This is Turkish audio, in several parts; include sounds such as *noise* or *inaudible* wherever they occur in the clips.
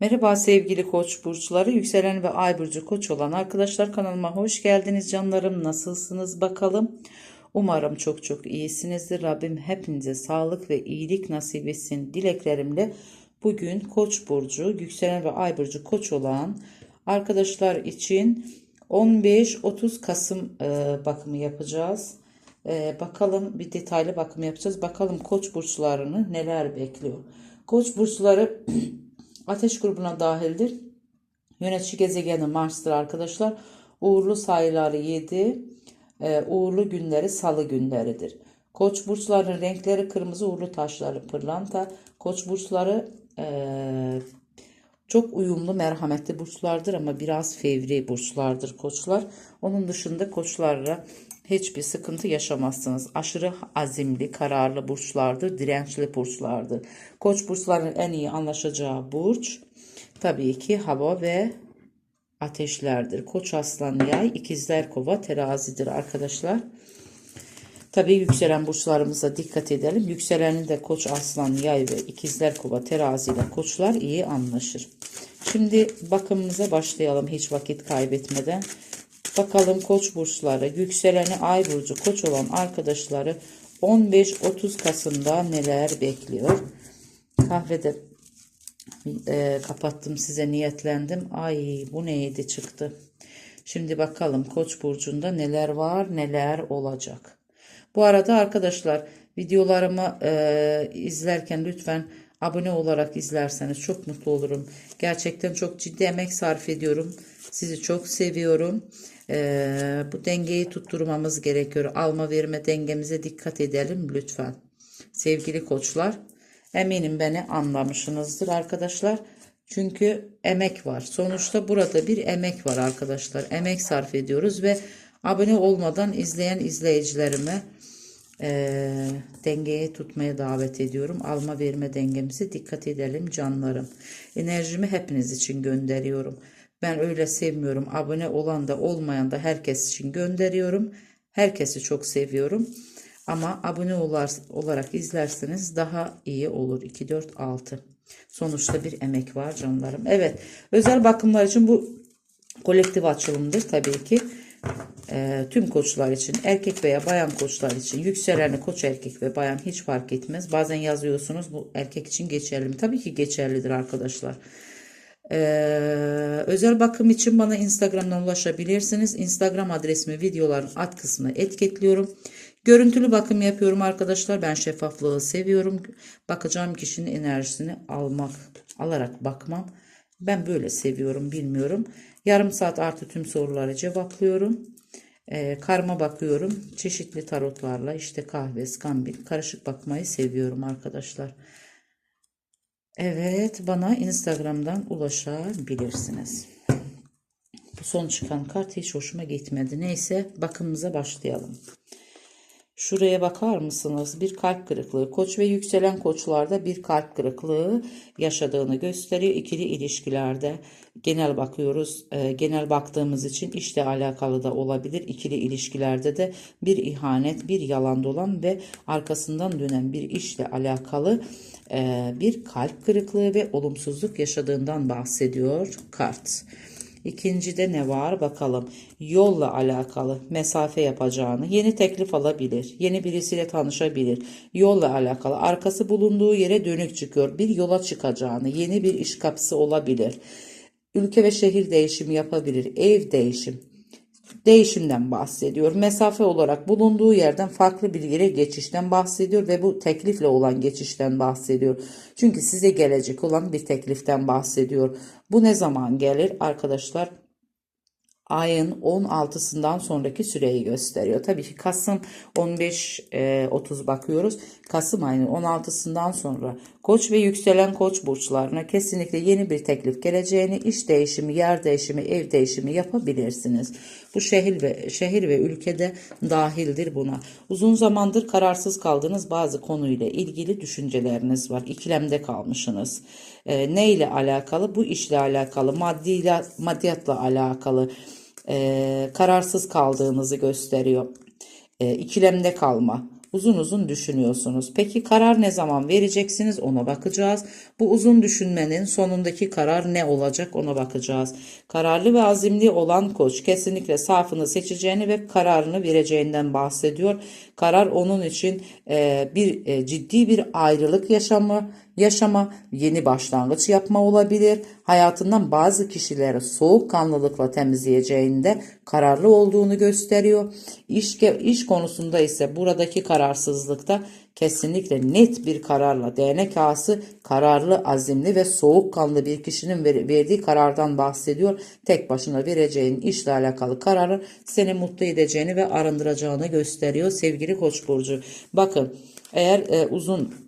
Merhaba sevgili koç burçları, yükselen ve ay burcu koç olan arkadaşlar kanalıma hoş geldiniz canlarım. Nasılsınız bakalım? Umarım çok çok iyisinizdir. Rabbim hepinize sağlık ve iyilik nasip etsin dileklerimle. Bugün koç burcu, yükselen ve ay burcu koç olan arkadaşlar için 15-30 Kasım e, bakımı yapacağız. E, bakalım bir detaylı bakım yapacağız. Bakalım koç burçlarını neler bekliyor. Koç burçları *clears throat* Ateş grubuna dahildir. Yönetici gezegeni Mars'tır arkadaşlar. Uğurlu sayıları 7, e, uğurlu günleri salı günleridir. Koç burçlarının renkleri kırmızı, uğurlu taşları pırlanta. Koç burçları e, çok uyumlu, merhametli burçlardır ama biraz fevri burçlardır koçlar. Onun dışında koçlarla hiçbir sıkıntı yaşamazsınız. Aşırı azimli, kararlı burçlardır, dirençli burçlardır. Koç burçlarının en iyi anlaşacağı burç tabii ki hava ve ateşlerdir. Koç aslan yay, ikizler kova terazidir arkadaşlar. Tabii yükselen burçlarımıza dikkat edelim. Yükselenin de koç aslan yay ve ikizler kova terazi ile koçlar iyi anlaşır. Şimdi bakımımıza başlayalım hiç vakit kaybetmeden. Bakalım koç burçları, yükseleni ay burcu koç olan arkadaşları 15-30 Kasım'da neler bekliyor? Kahvede e, kapattım size niyetlendim. Ay bu neydi çıktı. Şimdi bakalım koç burcunda neler var neler olacak. Bu arada arkadaşlar videolarımı e, izlerken lütfen abone olarak izlerseniz çok mutlu olurum. Gerçekten çok ciddi emek sarf ediyorum. Sizi çok seviyorum. Ee, bu dengeyi tutturmamız gerekiyor. Alma verme dengemize dikkat edelim lütfen. Sevgili koçlar, eminim beni anlamışsınızdır arkadaşlar. Çünkü emek var. Sonuçta burada bir emek var arkadaşlar. Emek sarf ediyoruz ve abone olmadan izleyen izleyicilerime e, dengeyi tutmaya davet ediyorum. Alma verme dengemize dikkat edelim canlarım. Enerjimi hepiniz için gönderiyorum. Ben öyle sevmiyorum. Abone olan da olmayan da herkes için gönderiyorum. Herkesi çok seviyorum. Ama abone olarak izlerseniz daha iyi olur. 2, 4, 6. Sonuçta bir emek var canlarım. Evet. Özel bakımlar için bu kolektif açılımdır tabii ki. E, tüm koçlar için erkek veya bayan koçlar için yükseleni koç erkek ve bayan hiç fark etmez. Bazen yazıyorsunuz bu erkek için geçerli mi? Tabii ki geçerlidir arkadaşlar. Ee, özel bakım için bana Instagram'dan ulaşabilirsiniz. Instagram adresimi videoların alt kısmına etiketliyorum. Görüntülü bakım yapıyorum arkadaşlar. Ben şeffaflığı seviyorum. Bakacağım kişinin enerjisini almak, alarak bakmam. Ben böyle seviyorum, bilmiyorum. Yarım saat artı tüm soruları cevaplıyorum. Ee, karma bakıyorum. Çeşitli tarotlarla işte kahve, skambil, karışık bakmayı seviyorum arkadaşlar. Evet, bana Instagram'dan ulaşabilirsiniz. Bu son çıkan kart hiç hoşuma gitmedi. Neyse, bakımımıza başlayalım. Şuraya bakar mısınız? Bir kalp kırıklığı. Koç ve yükselen koçlarda bir kalp kırıklığı yaşadığını gösteriyor. İkili ilişkilerde genel bakıyoruz. E, genel baktığımız için işle alakalı da olabilir. İkili ilişkilerde de bir ihanet, bir yalan dolan ve arkasından dönen bir işle alakalı e, bir kalp kırıklığı ve olumsuzluk yaşadığından bahsediyor kart. İkincide ne var bakalım. Yolla alakalı mesafe yapacağını, yeni teklif alabilir, yeni birisiyle tanışabilir. Yolla alakalı arkası bulunduğu yere dönük çıkıyor. Bir yola çıkacağını, yeni bir iş kapısı olabilir. Ülke ve şehir değişimi yapabilir, ev değişim değişimden bahsediyor. Mesafe olarak bulunduğu yerden farklı bir yere geçişten bahsediyor ve bu teklifle olan geçişten bahsediyor. Çünkü size gelecek olan bir tekliften bahsediyor. Bu ne zaman gelir arkadaşlar? ayın 16'sından sonraki süreyi gösteriyor. Tabii ki Kasım 15-30 e, bakıyoruz. Kasım ayının 16'sından sonra koç ve yükselen koç burçlarına kesinlikle yeni bir teklif geleceğini, iş değişimi, yer değişimi, ev değişimi yapabilirsiniz. Bu şehir ve şehir ve ülkede dahildir buna. Uzun zamandır kararsız kaldığınız bazı konuyla ilgili düşünceleriniz var. İkilemde kalmışsınız. E, ne ile alakalı? Bu işle alakalı, maddiyle, maddiyatla alakalı e, kararsız kaldığınızı gösteriyor. E, ikilemde kalma. Uzun uzun düşünüyorsunuz. Peki karar ne zaman vereceksiniz ona bakacağız. Bu uzun düşünmenin sonundaki karar ne olacak ona bakacağız. Kararlı ve azimli olan koç kesinlikle safını seçeceğini ve kararını vereceğinden bahsediyor. Karar onun için e, bir e, ciddi bir ayrılık yaşamı, yaşama, yeni başlangıç yapma olabilir. Hayatından bazı kişileri soğukkanlılıkla temizleyeceğinde kararlı olduğunu gösteriyor. İş, iş konusunda ise buradaki kararsızlıkta kesinlikle net bir kararla değnek ağası kararlı, azimli ve soğukkanlı bir kişinin ver- verdiği karardan bahsediyor. Tek başına vereceğin işle alakalı kararı seni mutlu edeceğini ve arındıracağını gösteriyor sevgili Koç burcu. Bakın eğer e, uzun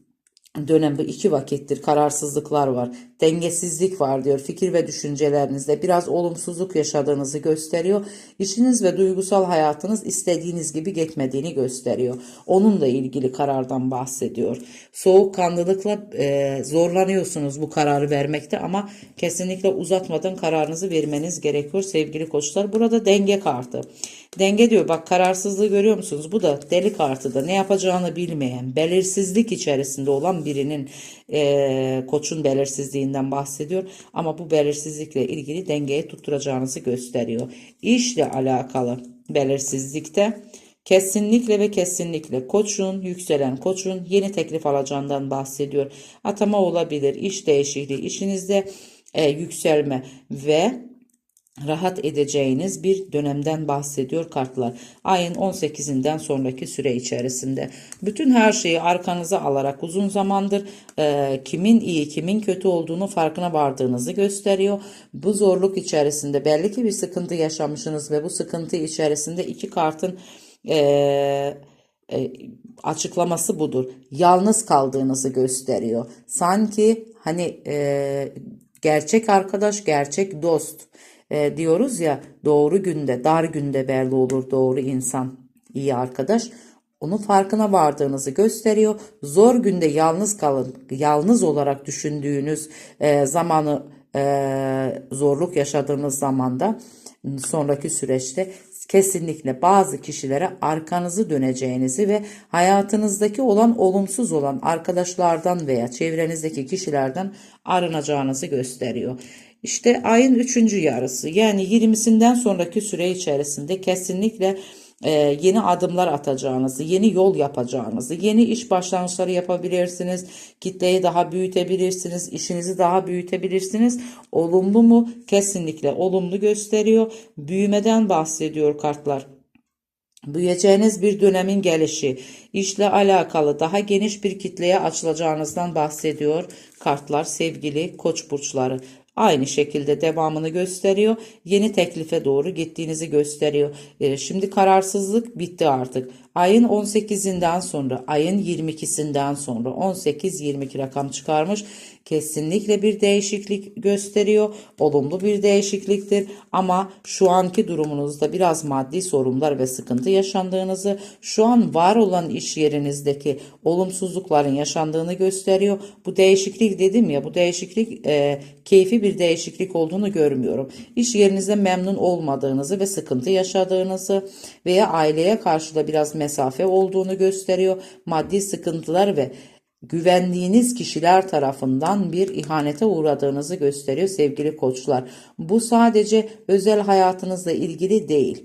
dönemde iki vakittir kararsızlıklar var. Dengesizlik var diyor. Fikir ve düşüncelerinizde biraz olumsuzluk yaşadığınızı gösteriyor. İşiniz ve duygusal hayatınız istediğiniz gibi gitmediğini gösteriyor. Onunla ilgili karardan bahsediyor. Soğukkanlılıkla e, zorlanıyorsunuz bu kararı vermekte ama kesinlikle uzatmadan kararınızı vermeniz gerekiyor sevgili koçlar. Burada denge kartı. Denge diyor bak kararsızlığı görüyor musunuz? Bu da deli kartıda ne yapacağını bilmeyen, belirsizlik içerisinde olan birinin e, koçun belirsizliğinden bahsediyor. Ama bu belirsizlikle ilgili dengeyi tutturacağınızı gösteriyor. İşle alakalı belirsizlikte kesinlikle ve kesinlikle koçun, yükselen koçun yeni teklif alacağından bahsediyor. Atama olabilir, iş değişikliği, işinizde e, yükselme ve rahat edeceğiniz bir dönemden bahsediyor kartlar. Ayın 18'inden sonraki süre içerisinde. Bütün her şeyi arkanıza alarak uzun zamandır e, kimin iyi kimin kötü olduğunu farkına vardığınızı gösteriyor. Bu zorluk içerisinde belli ki bir sıkıntı yaşamışsınız ve bu sıkıntı içerisinde iki kartın e, e, açıklaması budur. Yalnız kaldığınızı gösteriyor. Sanki hani e, gerçek arkadaş, gerçek dost e, diyoruz ya doğru günde, dar günde belli olur doğru insan, iyi arkadaş. Onun farkına vardığınızı gösteriyor. Zor günde yalnız kalın, yalnız olarak düşündüğünüz e, zamanı e, zorluk yaşadığınız zamanda sonraki süreçte kesinlikle bazı kişilere arkanızı döneceğinizi ve hayatınızdaki olan olumsuz olan arkadaşlardan veya çevrenizdeki kişilerden arınacağınızı gösteriyor. İşte ayın üçüncü yarısı yani 20'sinden sonraki süre içerisinde kesinlikle e, yeni adımlar atacağınızı, yeni yol yapacağınızı, yeni iş başlangıçları yapabilirsiniz, kitleyi daha büyütebilirsiniz, işinizi daha büyütebilirsiniz. Olumlu mu? Kesinlikle olumlu gösteriyor. Büyümeden bahsediyor kartlar. Büyüyeceğiniz bir dönemin gelişi, işle alakalı daha geniş bir kitleye açılacağınızdan bahsediyor kartlar sevgili koç burçları. Aynı şekilde devamını gösteriyor. Yeni teklife doğru gittiğinizi gösteriyor. E, şimdi kararsızlık bitti artık. Ayın 18'inden sonra, ayın 22'sinden sonra 18-22 rakam çıkarmış. Kesinlikle bir değişiklik gösteriyor. Olumlu bir değişikliktir. Ama şu anki durumunuzda biraz maddi sorunlar ve sıkıntı yaşandığınızı, şu an var olan iş yerinizdeki olumsuzlukların yaşandığını gösteriyor. Bu değişiklik dedim ya, bu değişiklik e, keyfi bir değişiklik olduğunu görmüyorum. İş yerinizde memnun olmadığınızı ve sıkıntı yaşadığınızı veya aileye karşı da biraz mesafe olduğunu gösteriyor. Maddi sıkıntılar ve güvendiğiniz kişiler tarafından bir ihanete uğradığınızı gösteriyor sevgili koçlar. Bu sadece özel hayatınızla ilgili değil.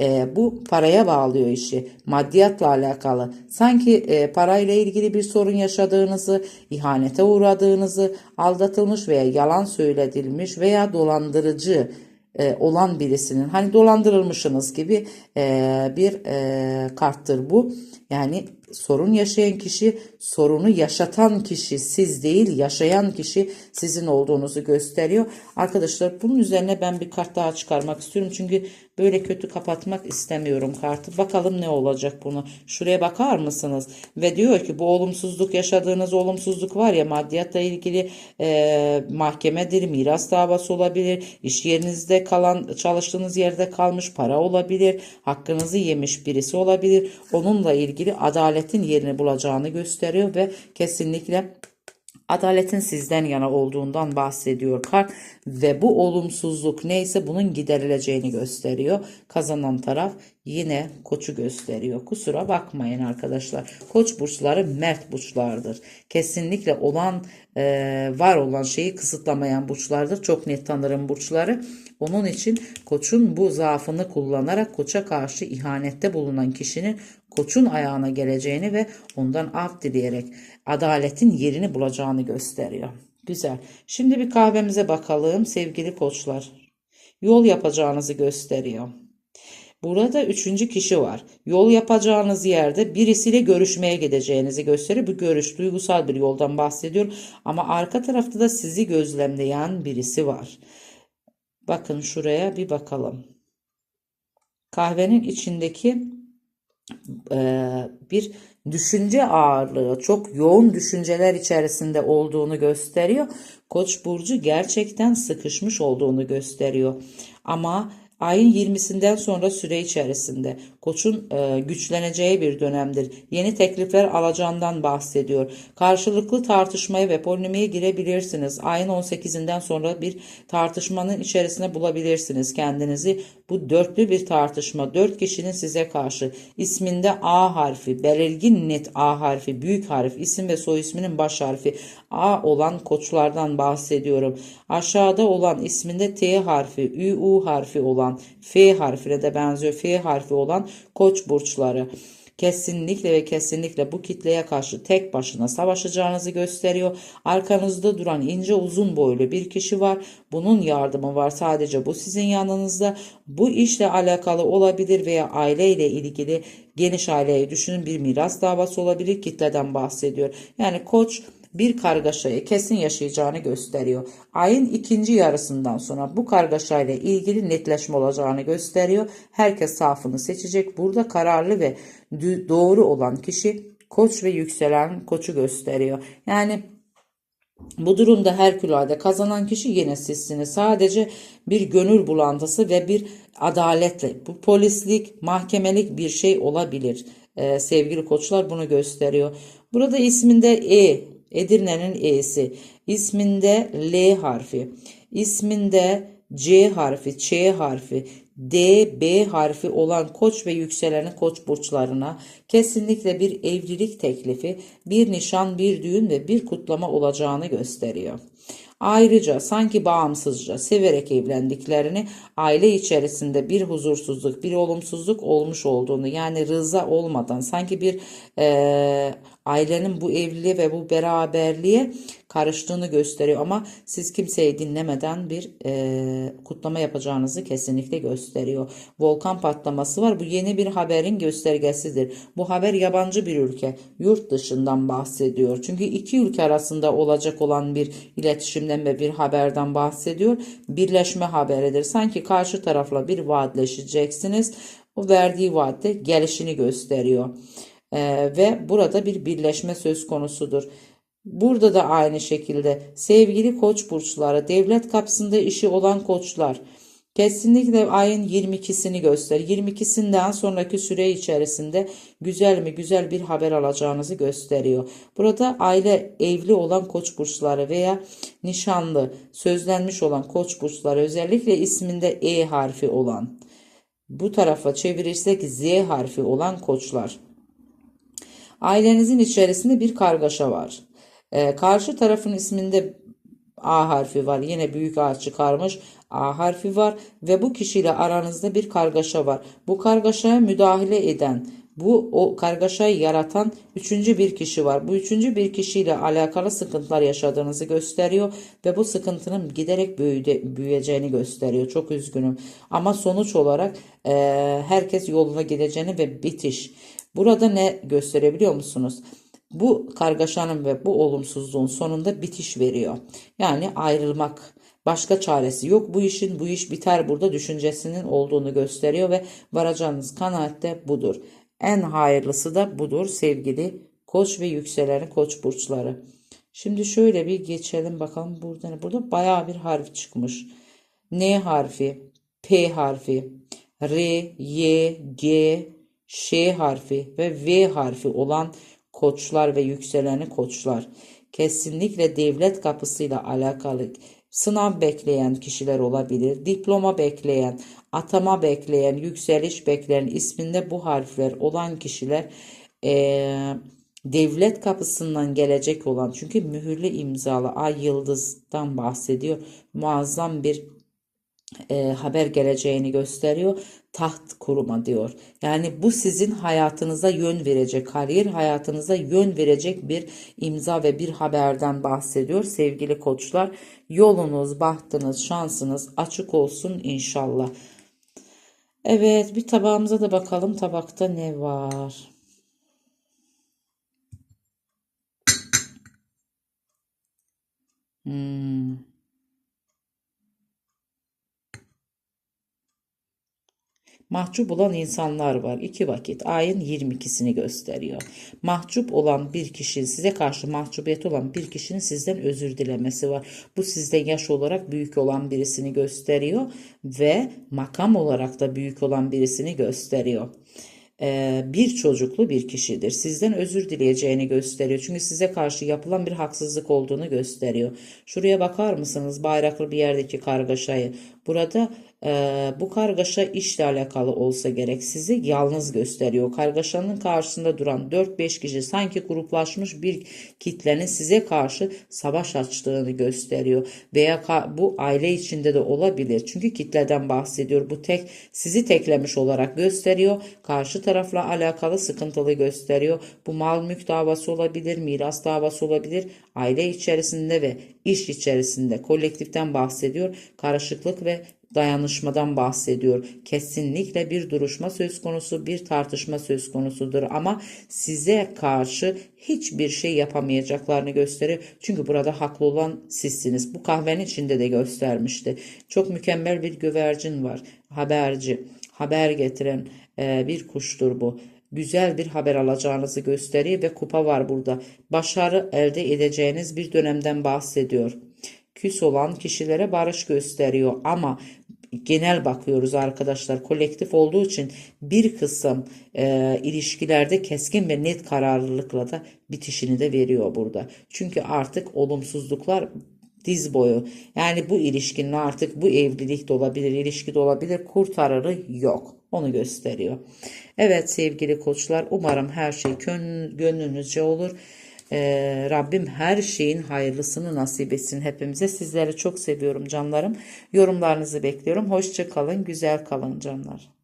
E, bu paraya bağlıyor işi. Maddiyatla alakalı. Sanki e, parayla ilgili bir sorun yaşadığınızı, ihanete uğradığınızı, aldatılmış veya yalan söyledilmiş veya dolandırıcı e, olan birisinin hani dolandırılmışsınız gibi e, bir e, karttır bu. Yani sorun yaşayan kişi, sorunu yaşatan kişi siz değil, yaşayan kişi sizin olduğunuzu gösteriyor. Arkadaşlar bunun üzerine ben bir kart daha çıkarmak istiyorum. Çünkü böyle kötü kapatmak istemiyorum kartı. Bakalım ne olacak bunu. Şuraya bakar mısınız? Ve diyor ki bu olumsuzluk yaşadığınız olumsuzluk var ya maddiyatla ilgili e, mahkemedir, miras davası olabilir, iş yerinizde kalan, çalıştığınız yerde kalmış para olabilir, hakkınızı yemiş birisi olabilir. Onunla ilgili adaletin yerini bulacağını gösteriyor ve kesinlikle Adaletin sizden yana olduğundan bahsediyor kart ve bu olumsuzluk neyse bunun giderileceğini gösteriyor. Kazanan taraf yine koçu gösteriyor. Kusura bakmayın arkadaşlar. Koç burçları mert burçlardır. Kesinlikle olan e, var olan şeyi kısıtlamayan burçlardır. Çok net tanırım burçları. Onun için koçun bu zaafını kullanarak koça karşı ihanette bulunan kişinin koçun ayağına geleceğini ve ondan af dileyerek adaletin yerini bulacağını gösteriyor. Güzel. Şimdi bir kahvemize bakalım sevgili koçlar. Yol yapacağınızı gösteriyor. Burada üçüncü kişi var. Yol yapacağınız yerde birisiyle görüşmeye gideceğinizi gösteriyor. Bu görüş duygusal bir yoldan bahsediyor. Ama arka tarafta da sizi gözlemleyen birisi var. Bakın şuraya bir bakalım. Kahvenin içindeki bir düşünce ağırlığı, çok yoğun düşünceler içerisinde olduğunu gösteriyor. Koç burcu gerçekten sıkışmış olduğunu gösteriyor. Ama ayın 20'sinden sonra süre içerisinde koçun e, güçleneceği bir dönemdir. Yeni teklifler alacağından bahsediyor. Karşılıklı tartışmaya ve polemiğe girebilirsiniz. Ayın 18'inden sonra bir tartışmanın içerisine bulabilirsiniz kendinizi. Bu dörtlü bir tartışma. Dört kişinin size karşı isminde A harfi, belirgin net A harfi, büyük harf, isim ve soy isminin baş harfi A olan koçlardan bahsediyorum. Aşağıda olan isminde T harfi, Ü, U harfi olan, F harfine de benziyor. F harfi olan koç burçları kesinlikle ve kesinlikle bu kitleye karşı tek başına savaşacağınızı gösteriyor. Arkanızda duran ince uzun boylu bir kişi var. Bunun yardımı var. Sadece bu sizin yanınızda. Bu işle alakalı olabilir veya aileyle ilgili geniş aileyi düşünün bir miras davası olabilir. Kitleden bahsediyor. Yani koç bir kargaşayı kesin yaşayacağını gösteriyor. Ayın ikinci yarısından sonra bu kargaşayla ilgili netleşme olacağını gösteriyor. Herkes safını seçecek. Burada kararlı ve doğru olan kişi koç ve yükselen koçu gösteriyor. Yani bu durumda Herkülade kazanan kişi yine sizsiniz. Sadece bir gönül bulantısı ve bir adaletle. Bu polislik, mahkemelik bir şey olabilir. Ee, sevgili koçlar bunu gösteriyor. Burada isminde E Edirne'nin E'si. İsminde L harfi. İsminde C harfi, Ç harfi, D, B harfi olan koç ve yükseleni koç burçlarına kesinlikle bir evlilik teklifi, bir nişan, bir düğün ve bir kutlama olacağını gösteriyor. Ayrıca sanki bağımsızca severek evlendiklerini aile içerisinde bir huzursuzluk, bir olumsuzluk olmuş olduğunu yani rıza olmadan sanki bir e, ailenin bu evliliğe ve bu beraberliğe karıştığını gösteriyor ama siz kimseyi dinlemeden bir e, kutlama yapacağınızı kesinlikle gösteriyor. Volkan patlaması var. Bu yeni bir haberin göstergesidir. Bu haber yabancı bir ülke, yurt dışından bahsediyor. Çünkü iki ülke arasında olacak olan bir iletişimden ve bir haberden bahsediyor. Birleşme haberidir. Sanki karşı tarafla bir vaatleşeceksiniz. O verdiği vaatte gelişini gösteriyor. Ee, ve burada bir birleşme söz konusudur. Burada da aynı şekilde sevgili koç burçları, devlet kapısında işi olan koçlar kesinlikle ayın 22'sini göster. 22'sinden sonraki süre içerisinde güzel mi güzel bir haber alacağınızı gösteriyor. Burada aile evli olan koç burçları veya nişanlı, sözlenmiş olan koç burçları özellikle isminde E harfi olan bu tarafa çevirirsek Z harfi olan koçlar. Ailenizin içerisinde bir kargaşa var. Ee, karşı tarafın isminde A harfi var. Yine büyük A çıkarmış. A harfi var ve bu kişiyle aranızda bir kargaşa var. Bu kargaşaya müdahale eden, bu o kargaşayı yaratan üçüncü bir kişi var. Bu üçüncü bir kişiyle alakalı sıkıntılar yaşadığınızı gösteriyor ve bu sıkıntının giderek büyüde, büyüyeceğini gösteriyor. Çok üzgünüm. Ama sonuç olarak e, herkes yoluna gideceğini ve bitiş. Burada ne gösterebiliyor musunuz? Bu kargaşanın ve bu olumsuzluğun sonunda bitiş veriyor. Yani ayrılmak başka çaresi yok. Bu işin bu iş biter burada düşüncesinin olduğunu gösteriyor ve varacağınız kanaat budur. En hayırlısı da budur sevgili koç ve yükseleni koç burçları. Şimdi şöyle bir geçelim bakalım burada? Burada bayağı bir harf çıkmış. N harfi, P harfi, R, Y, G, Ş harfi ve V harfi olan koçlar ve yükseleni koçlar. Kesinlikle devlet kapısıyla alakalı sınav bekleyen kişiler olabilir. Diploma bekleyen, atama bekleyen, yükseliş bekleyen isminde bu harfler olan kişiler eee, devlet kapısından gelecek olan çünkü mühürlü imzalı ay yıldızdan bahsediyor. Muazzam bir e, haber geleceğini gösteriyor. Taht kuruma diyor. Yani bu sizin hayatınıza yön verecek, kariyer hayatınıza yön verecek bir imza ve bir haberden bahsediyor. Sevgili koçlar, yolunuz, bahtınız, şansınız açık olsun inşallah. Evet, bir tabağımıza da bakalım. Tabakta ne var? Hmm. Mahcup olan insanlar var. İki vakit ayın 22'sini gösteriyor. Mahcup olan bir kişi size karşı mahcubiyet olan bir kişinin sizden özür dilemesi var. Bu sizden yaş olarak büyük olan birisini gösteriyor ve makam olarak da büyük olan birisini gösteriyor Ee, bir çocuklu bir kişidir. Sizden özür dileyeceğini gösteriyor. Çünkü size karşı yapılan bir haksızlık olduğunu gösteriyor. Şuraya bakar mısınız bayraklı bir yerdeki kargaşayı? Burada e, bu kargaşa işle alakalı olsa gerek sizi yalnız gösteriyor. Kargaşanın karşısında duran 4-5 kişi sanki gruplaşmış bir kitlenin size karşı savaş açtığını gösteriyor. Veya bu aile içinde de olabilir. Çünkü kitleden bahsediyor. Bu tek sizi teklemiş olarak gösteriyor. Karşı tarafla alakalı sıkıntılı gösteriyor. Bu mal mülk davası olabilir, miras davası olabilir. Aile içerisinde ve iş içerisinde kolektiften bahsediyor. Karışıklık ve dayanışmadan bahsediyor. Kesinlikle bir duruşma söz konusu, bir tartışma söz konusudur ama size karşı hiçbir şey yapamayacaklarını gösteriyor. Çünkü burada haklı olan sizsiniz. Bu kahvenin içinde de göstermişti. Çok mükemmel bir güvercin var. Haberci, haber getiren e, bir kuştur bu güzel bir haber alacağınızı gösteriyor ve kupa var burada. Başarı elde edeceğiniz bir dönemden bahsediyor. Küs olan kişilere barış gösteriyor ama genel bakıyoruz arkadaşlar kolektif olduğu için bir kısım e, ilişkilerde keskin ve net kararlılıkla da bitişini de veriyor burada. Çünkü artık olumsuzluklar diz boyu. Yani bu ilişkinin artık bu evlilik de olabilir, ilişki de olabilir, kurtararı yok. Onu gösteriyor. Evet sevgili koçlar umarım her şey gön- gönlünüzce olur. Ee, Rabbim her şeyin hayırlısını nasip etsin hepimize. Sizleri çok seviyorum canlarım. Yorumlarınızı bekliyorum. Hoşça kalın, güzel kalın canlar.